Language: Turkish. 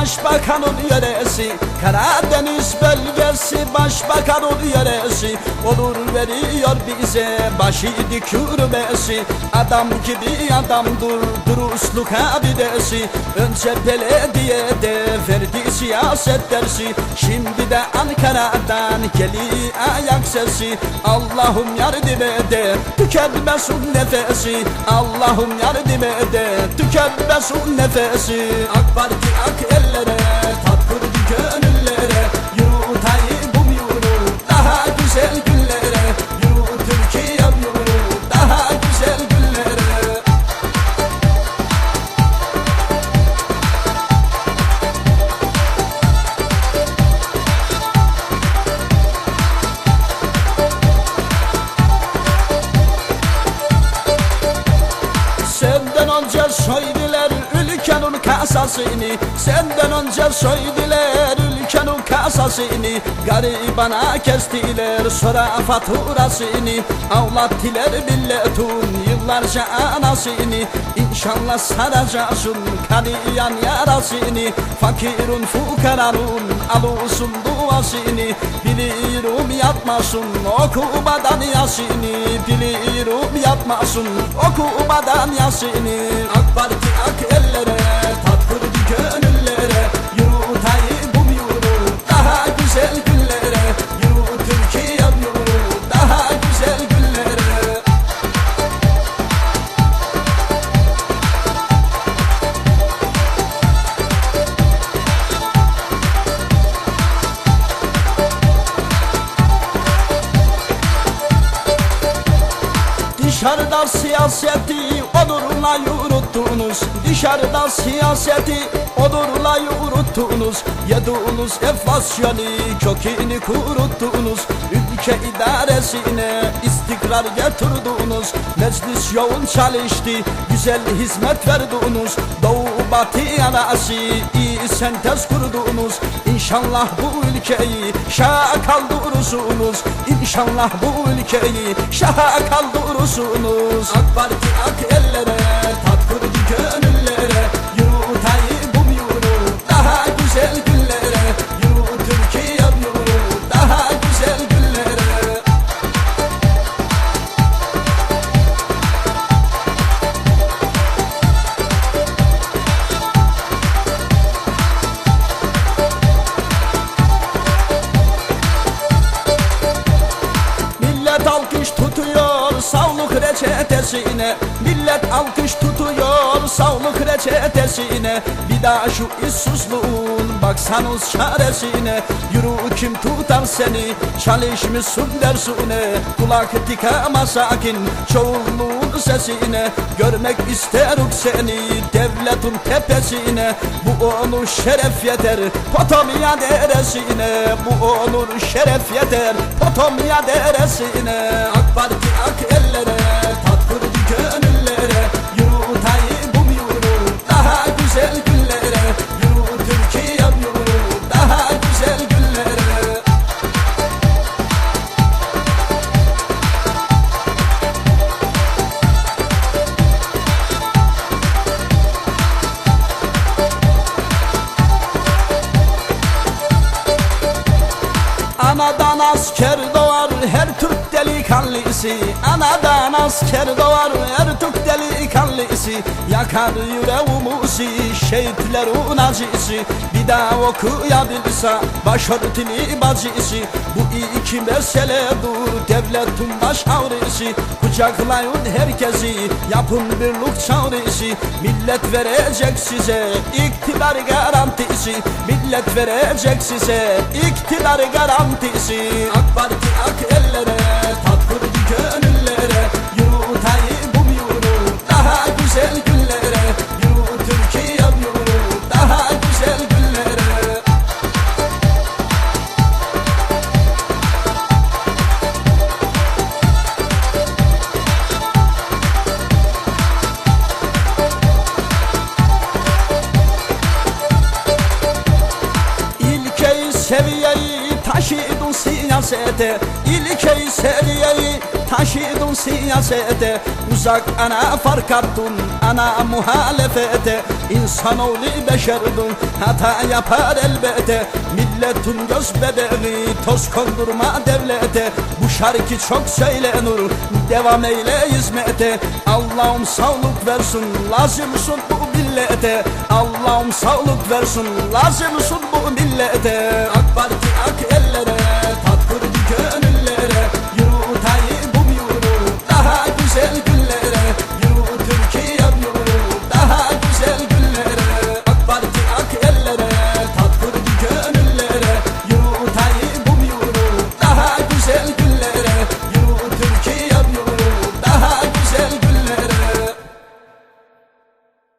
Başbakanın yöresi Karadeniz bölgesi başbakanın yöresi Olur veriyor bize başı dikürmesi Adam gibi adamdır dürüstlük abidesi. Önce belediyede verdi siyaset dersi. Şimdi de Ankara'dan geliyor ayak sesi. Allah'ım yardım ede tükenmesin nefesi. Allah'ım yardım ede tükenmesin nefesi. AK Parti ak ellere önce söylediler ülkenin kasasını. Senden önce söylediler ülkenin kasasını. Garibana kestiler sonra faturasını. Ağlattiler milletin yıllarca anasını İnşallah saracaksın kanayan yarasını. Fakirin fukaranın alırsın duasını. Bilirim yapmasın okumadan yasini Bilirim yapmasın okumadan yasini AK Parti ak ellere Dışarıda siyaseti odurla yürüttünüz. Dışarıda siyaseti odurla yürüttünüz. Yediğiniz enflasyonu kökünü kuruttunuz. Ülke idaresine istikrar getirdiniz. Meclis yoğun çalıştı güzel hizmet verdiniz. Doğu batı arası iyi sentez kurdunuz. İnşallah bu ülkeyi şaha kaldırırsınız İnşallah bu ülkeyi şaha kaldırırsınız AK Parti ak ellere reçetesine. Millet alkış tutuyor sağlık reçetesine. Bir daha şu işsizliğin baksanız çaresine. Yürü kim tutar seni çalışmışsın dersine. Kulak tıkama sakin çoğunluğun sesine. Görmek isterim seni devletin tepesine. Bu onur şeref yeter Potamya deresine. Bu onur şeref yeter Potamya deresine. AK Parti ak ellere Anadan asker doğar her Türk delikanlısı. Anadan asker doğar her Türk delikanlısı. Yakar yüreğimizi şehitlerin acısı Bir daha okuyabilse başörtülü bacısı. Bu iki mesele dur devletin baş ağrısı. Kucaklayın herkesi yapın birlik çağrısı. Millet verecek size iktidar garantisi. Millet verecek size iktidar garantisi AK Parti ak ellere tat kurdu gönüllere. Yurtayı bum yuru daha güzel günlere. Yurt Türkiye yuru daha güzel günlere. Seviyeyi taşıdın siyasete İlkeyi seviyeyi taşıdın siyasete Uzak ana fark attın ana muhalefete. İnsanoğlu beşerdin hata yapar elbette. Milletin göz bebeği toz kondurma devlete. Bu şarkı çok söylenir devam eyle hizmete. Allah'ım sağlık versin lazımsın bu millete. Allah'ım sağlık versin lazımsın bu millete. AK Parti AK